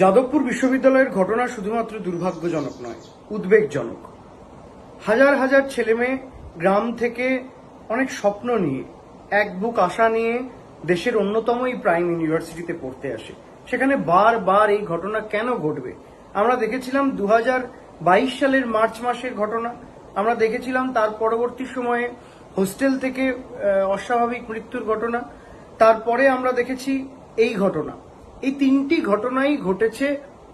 যাদবপুর বিশ্ববিদ্যালয়ের ঘটনা শুধুমাত্র দুর্ভাগ্যজনক নয়, উদ্বেগজনক। হাজার হাজার ছেলেমেয়ে গ্রাম থেকে অনেক স্বপ্ন নিয়ে, এক বুক আশা নিয়ে দেশের অন্যতম এই প্রাইম ইউনিভার্সিটিতে পড়তে আসে। সেখানে বারবার এই ঘটনা কেন ঘটবে? আমরা দেখেছিলাম দু বাইশ সালের মার্চ মাসের ঘটনা। আমরা দেখেছিলাম তার পরবর্তী সময়ে হোস্টেল থেকে অস্বাভাবিক মৃত্যুর ঘটনা। তারপরে আমরা দেখেছি এই ঘটনা। এই তিনটি ঘটনাই ঘটেছে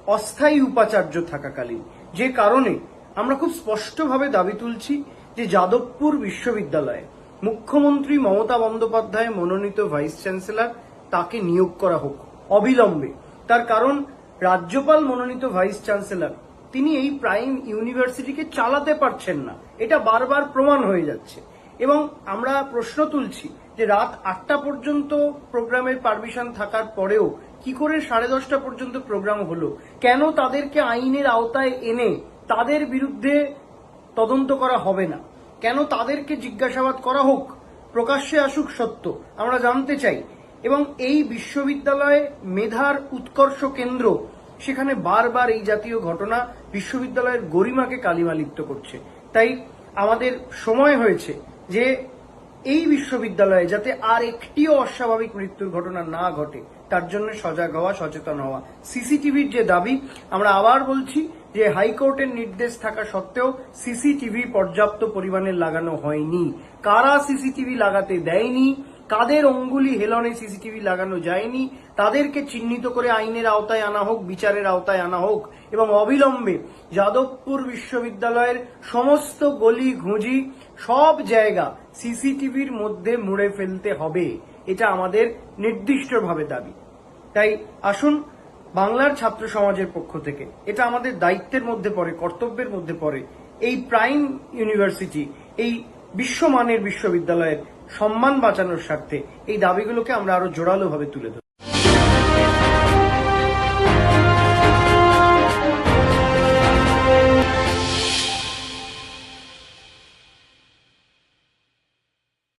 অস্থায়ী উপাচার্য থাকাকালীন। যে কারণে আমরা খুব স্পষ্টভাবে দাবি তুলছি যে যাদবপুর বিশ্ববিদ্যালয়ে মুখ্যমন্ত্রী মমতা বন্দ্যোপাধ্যায় মনোনীত ভাইস চ্যান্সেলর তাকে নিয়োগ করা হোক, অবিলম্বে। তার কারণ, রাজ্যপাল মনোনীত ভাইস চ্যান্সেলর তিনি এই প্রাইম ইউনিভার্সিটিকে চালাতে পারছেন না। এটা বারবার প্রমাণ হয়ে যাচ্ছে। এবং আমরা প্রশ্ন তুলছি যে রাত আটটা পর্যন্ত প্রোগ্রামের পারমিশন থাকার পরেও কি করে সাড়ে দশটা পর্যন্ত প্রোগ্রাম হলো? কেন তাদেরকে আইনের আওতায় এনে তাদের বিরুদ্ধে তদন্ত করা হবে না? কেন তাদেরকে জিজ্ঞাসাবাদ করা হোক? প্রকাশ্যে আসুক সত্য, আমরা জানতে চাই। এবং এই বিশ্ববিদ্যালয়ে মেধার উৎকর্ষ কেন্দ্র, সেখানে বারবার এই জাতীয় ঘটনা বিশ্ববিদ্যালয়ের গরিমাকে কালিমালিপ্ত করছে। তাই আমাদের সময় হয়েছে। যে এই বিশ্ববিদ্যালয়ে যাতে আর একটিও অস্বাভাবিক মৃত্যুর ঘটনা না ঘটে, তার জন্য সজাগ হওয়া, সচেতন হওয়া। সিসিটিভির যে দাবি, আমরা আবার বলছি যে হাইকোর্টের নির্দেশ থাকা সত্ত্বেও সিসিটিভি পর্যাপ্ত পরিমাণে লাগানো হয়নি। কারা সিসিটিভি লাগাতে দেয়নি কাদের অঙ্গুলি হেলনে সিসিটিভি লাগানো যায়নি, তাদেরকে চিহ্নিত করে আইনের আওতায় আনা হোক, বিচারের আওতায় আনা হোক, এবং অবিলম্বে যাদবপুর বিশ্ববিদ্যালয়ের সমস্ত গলি ঘুঁজি সব জায়গা সিসিটিভির মধ্যে মুড়ে ফেলতে হবে। এটা আমাদের নির্দিষ্টভাবে দাবি। তাই আসুন বাংলার ছাত্র সমাজের পক্ষ থেকে, এটা আমাদের দায়িত্বের মধ্যে পড়ে, কর্তব্যের মধ্যে পড়ে, এই প্রাইম ইউনিভার্সিটি, এই বিশ্বমানের বিশ্ববিদ্যালয়ের সম্মান বাঁচানোর স্বার্থে এই দাবিগুলোকে আমরা আরও জোরালোভাবে তুলে ধরি